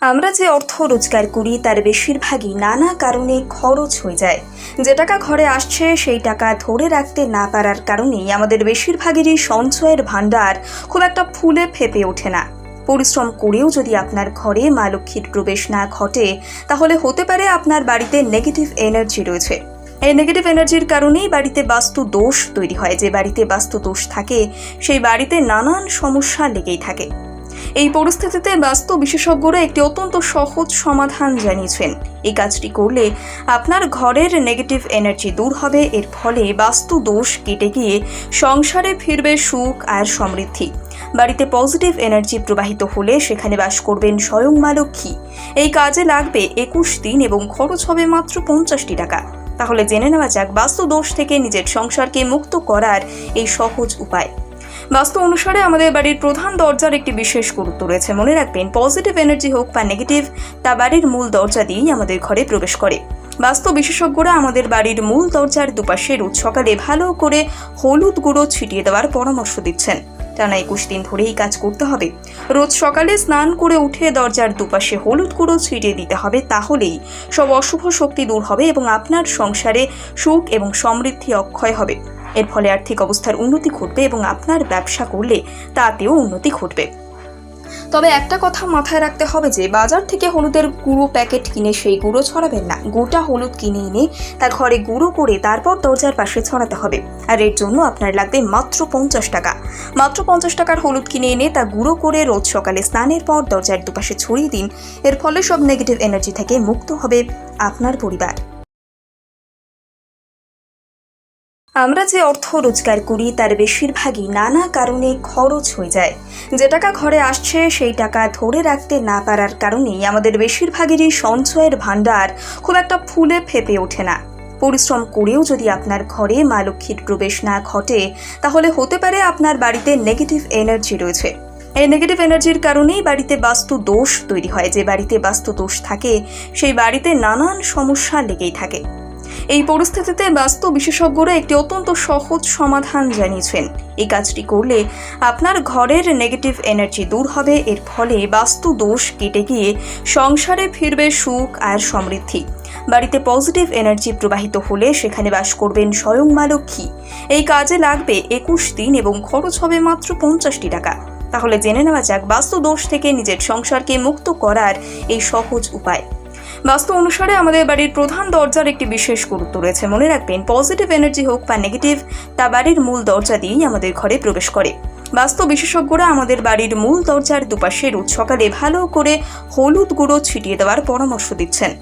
আমরা যে অর্থ রোজগার করি, তার বেশিরভাগই নানা কারণে খরচ হয়ে যায়। যে টাকা ঘরে আসছে, সেই টাকা ধরে রাখতে না পারার কারণেই আমাদের বেশিরভাগেরই সঞ্চয়ের ভাণ্ডার খুব একটা ফুলে ফেপে ওঠে না। পরিশ্রম করেও যদি আপনার ঘরে মা লক্ষ্মীর প্রবেশ না ঘটে, তাহলে হতে পারে আপনার বাড়িতে নেগেটিভ এনার্জি রয়েছে। এই নেগেটিভ এনার্জির কারণেই বাড়িতে বাস্তু দোষ তৈরি হয়। যে বাড়িতে বাস্তু দোষ থাকে, সেই বাড়িতে নানান সমস্যা লেগেই থাকে। এই পরিস্থিতিতে বাস্তু বিশেষজ্ঞরা একটি অত্যন্ত সহজ সমাধান জানিয়েছেন। এই কাজটি করলে আপনার ঘরের নেগেটিভ এনার্জি দূর হবে, এর ফলে বাস্তু দোষ কেটে গিয়ে সংসারে ফিরবে সুখ আর সমৃদ্ধি। বাড়িতে পজিটিভ এনার্জি প্রবাহিত হলে সেখানে বাস করবেন স্বয়ং মা লক্ষ্মী। এই কাজে লাগবে একুশ দিন এবং খরচ হবে মাত্র পঞ্চাশটি টাকা। তাহলে জেনে নেওয়া যাক, বাস্তু দোষ থেকে নিজের সংসারকে মুক্ত করার এই সহজ উপায়। বাস্তু অনুসারে আমাদের বাড়ির প্রধান দরজার একটি বিশেষ গুরুত্ব রয়েছে। মনে রাখবেন পজিটিভ এনার্জি হোক বা নেগেটিভ তা বাড়ির মূল দরজা দিয়েই আমাদের ঘরে প্রবেশ করে। বাস্তু বিশেষজ্ঞরা আমাদের বাড়ির মূল দরজার দুপাশে রোজ সকালে ভালো করে হলুদ গুঁড়ো ছিটিয়ে দেওয়ার পরামর্শ দিচ্ছেন। টানা একুশ দিন ধরে এই কাজ করতে হবে। রোজ সকালে স্নান করে উঠে দরজার দুপাশে হলুদ গুঁড়ো ছিটিয়ে দিতে হবে, তাহলেই সব অশুভ শক্তি দূর হবে এবং আপনার সংসারে সুখ এবং সমৃদ্ধি অক্ষয় হবে। এর ফলে আর্থিক অবস্থার উন্নতি ঘটবে এবং আপনার ব্যবসা করলে তাতেও উন্নতি ঘটবে। তবে একটা কথা মাথায় রাখতে হবে যে, বাজার থেকে হলুদের গুঁড়ো প্যাকেট কিনে সেই গুঁড়ো ছড়াবেন না। গোটা হলুদ কিনে এনে তা ঘরে গুঁড়ো করে তারপর দরজার পাশে ছড়াতে হবে। আর এর জন্য আপনার লাগবে মাত্র পঞ্চাশ টাকা। মাত্র পঞ্চাশ টাকার হলুদ কিনে এনে তা গুঁড়ো করে রোজ সকালে স্নানের পর দরজার দুপাশে ছড়িয়ে দিন। এর ফলে সব নেগেটিভ এনার্জি থেকে মুক্ত হবে আপনার পরিবার। আমরা যে অর্থ রোজগার করি, তার বেশিরভাগই নানা কারণে খরচ হয়ে যায়। যে টাকা ঘরে আসছে, সেই টাকা ধরে রাখতে না পারার কারণেই আমাদের বেশিরভাগেরই সঞ্চয়ের ভাণ্ডার খুব একটা ফুলে ফেপে ওঠে না। পরিশ্রম করেও যদি আপনার ঘরে মা লক্ষ্মীর প্রবেশ না ঘটে, তাহলে হতে পারে আপনার বাড়িতে নেগেটিভ এনার্জি রয়েছে। এই নেগেটিভ এনার্জির কারণেই বাড়িতে বাস্তু দোষ তৈরি হয়। যে বাড়িতে বাস্তু দোষ থাকে, সেই বাড়িতে নানান সমস্যা লেগেই থাকে। এই পরিস্থিতিতে বাস্তু বিশেষজ্ঞরা একটি অত্যন্ত সহজ সমাধান জানিয়েছেন। এই কাজটি করলে আপনার ঘরের নেগেটিভ এনার্জি দূর হবে, এর ফলে বাস্তু দোষ কেটে গিয়ে সংসারে ফিরবে সুখ আর সমৃদ্ধি। বাড়িতে পজিটিভ এনার্জি প্রবাহিত হলে সেখানে বাস করবেন স্বয়ং মা লক্ষ্মী। এই কাজে লাগবে একুশ দিন এবং খরচ হবে মাত্র পঞ্চাশটি টাকা। তাহলে জেনে নেওয়া যাক, বাস্তু দোষ থেকে নিজের সংসারকে মুক্ত করার এই সহজ উপায়। বাস্তু অনুসারে আমাদের বাড়ির প্রধান দরজার একটি বিশেষ গুরুত্ব রয়েছে। মনে রাখবেন পজিটিভ এনার্জি হোক বা নেগেটিভ তা বাড়ির মূল দরজা দিয়েই আমাদের ঘরে প্রবেশ করে। বাস্তু বিশেষজ্ঞরা আমাদের বাড়ির মূল দরজার দুপাশে রোজ সকালে ভালো করে হলুদ গুঁড়ো ছিটিয়ে দেওয়ার পরামর্শ দিচ্ছেন।